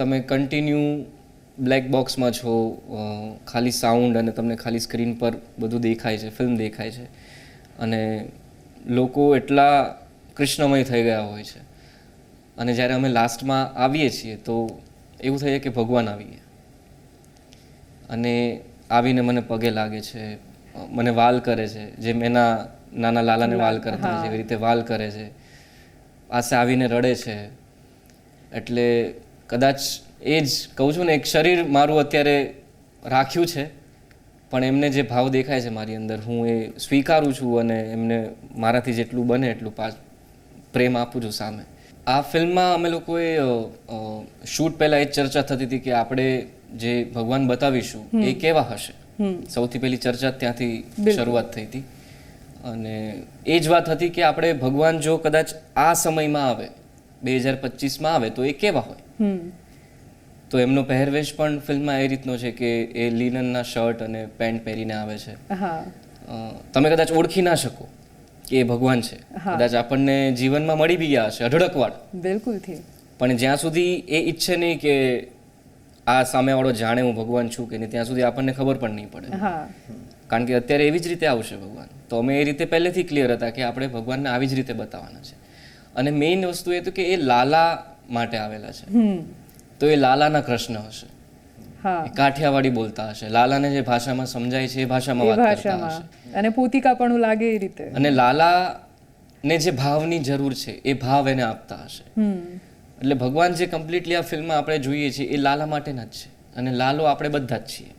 તમે continue black બોક્સમાં છો ખાલી સાઉન્ડ અને તમને ખાલી સ્ક્રીન પર બધું દેખાય છે ફિલ્મ દેખાય છે અને લોકો એટલા કૃષ્ણમય થઈ ગયા હોય છે. અને જ્યારે અમે લાસ્ટમાં આવીએ છીએ તો એવું થઈએ કે ભગવાન આવી ગયા. અને આવીને મને પગે લાગે છે મને વાલ કરે છે જેમ એના નાના લાલાને વાલ કરતા હોય છે એવી રીતે વાલ કરે છે. પાસે આવીને રડે છે. એટલે કદાચ એ જ કહું છું ને એક શરીર મારું અત્યારે રાખ્યું છે પણ એમને જે ભાવ દેખાય છે મારી અંદર હું એ સ્વીકારું છું અને એમને મારાથી જેટલું બને એટલું પાછ પ્રેમ આપું છું સામે. આ ફિલ્મમાં અમે લોકોએ શૂટ પહેલાં એ જ ચર્ચા થતી હતી કે આપણે જે ભગવાન બતાવીશું એ કેવા હશે? સૌથી પહેલી ચર્ચા ત્યાંથી શરૂઆત થઈ હતી. અને એ જ વાત હતી કે આપણે ભગવાન જો કદાચ આ સમયમાં આવે બે હજાર પચીસમાં આવે તો એ કેવા હોય? તો એમનો પહેરવેશ પણ ફિલ્મમાં એ રીતનો છે કે એ લિનનના શર્ટ અને પેન્ટ પહેરીને આવે છે. તમે કદાચ ઓળખી ના શકો કે એ ભગવાન છે. કદાચ આપણને જીવનમાં મળી બી ગયા હશે અઢળકવાળ. બિલકુલથી. પણ જ્યાં સુધી એ ઈચ્છે નહીં કે આ સામેવાળો જાણે હું ભગવાન છું કે નહીં ત્યાં સુધી આપણને ખબર પણ નહીં પડે. કારણ કે અત્યારે એવી જ રીતે આવશે ભગવાન. તો અમે એ રીતે પહેલેથી ક્લિયર હતા કે આપણે ભગવાનને આવી જ રીતે બતાવવાના છે. અને મેઇન વસ્તુ એ તો કે એ લાલા માટે આવેલા છે. તો એ લાલાના કૃષ્ણ હશે. હા. કાઠિયાવાડી બોલતા હશે. લાલાને જે ભાષામાં સમજાય છે એ ભાષામાં વાત કરતા હશે. અને અને પણ લાગે એ રીતે. અને લાલા ને જે ભાવની જરૂર છે એ ભાવ એને આપતા હશે. એટલે ભગવાન જે કમ્પ્લીટલી આ ફિલ્મમાં આપણે જોઈએ છીએ એ લાલા માટેના જ છે. અને લાલો આપણે બધા જ છીએ.